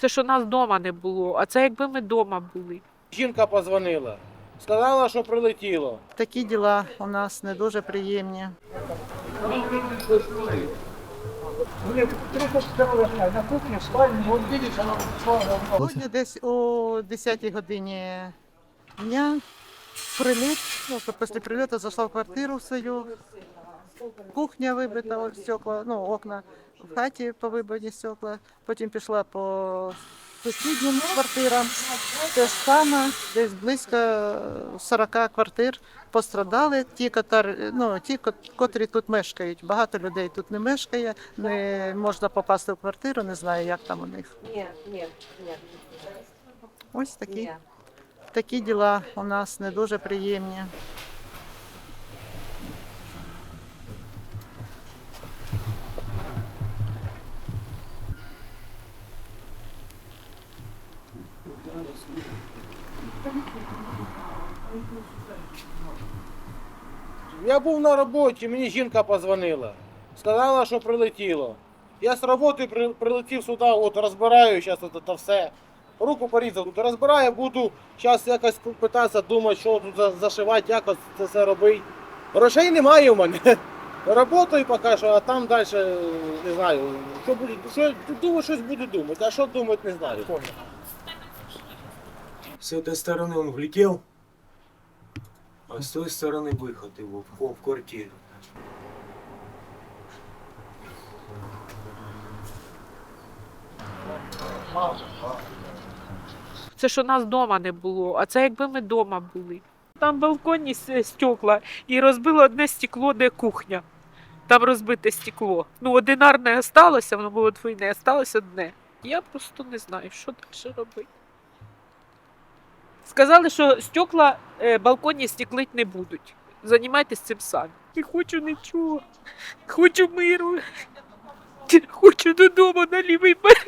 Це що нас вдома не було, а це якби ми вдома були. Жінка позвонила. Сказала, що прилетіло. Такі діла у нас не дуже приємні. Сьогодні десь о 10-й годині дня приліт, ну, після прильоту зайшла в квартиру свою, кухня вибита, стекла, ну, окна в хаті повибиті стекла, потім пішла по сусіднім квартирам, те ж саме, десь близько 40 квартир пострадали. Ті, котар, ну, ті, кот- котрі тут мешкають. Багато людей тут не мешкає, не можна попасти в квартиру, не знаю, як там у них. Ні, ні, ні. Ось такі, такі діла у нас не дуже приємні. Я був на роботі, мені жінка позвонила. Сказала, що прилетіло. Я з роботи при- прилетів сюди, от розбираю зараз це все. Руку порізав, тут розбираю, буду зараз якось питатися, думати, що тут зашивати, якось це все робити. Грошей немає у мене. Работаю поки що, а там далі не знаю. Що буду, що, думаю, щось буду думати, а що думати не знаю. С этой стороны он влетел, а с той стороны выход его в, хо- в квартиру. Це що нас вдома не було, а це якби ми вдома були. Там балконні с- стекла і розбило одне стекло, де кухня. Там розбите стекло. Ну, одинарне осталося, воно було двойне, осталось одне. Я просто не знаю, що далі робити. Сказали, що стекла е, балконні стеклить не будуть. Займайтесь цим самі. Не хочу нічого. Хочу миру. Хочу додому на лівий берег.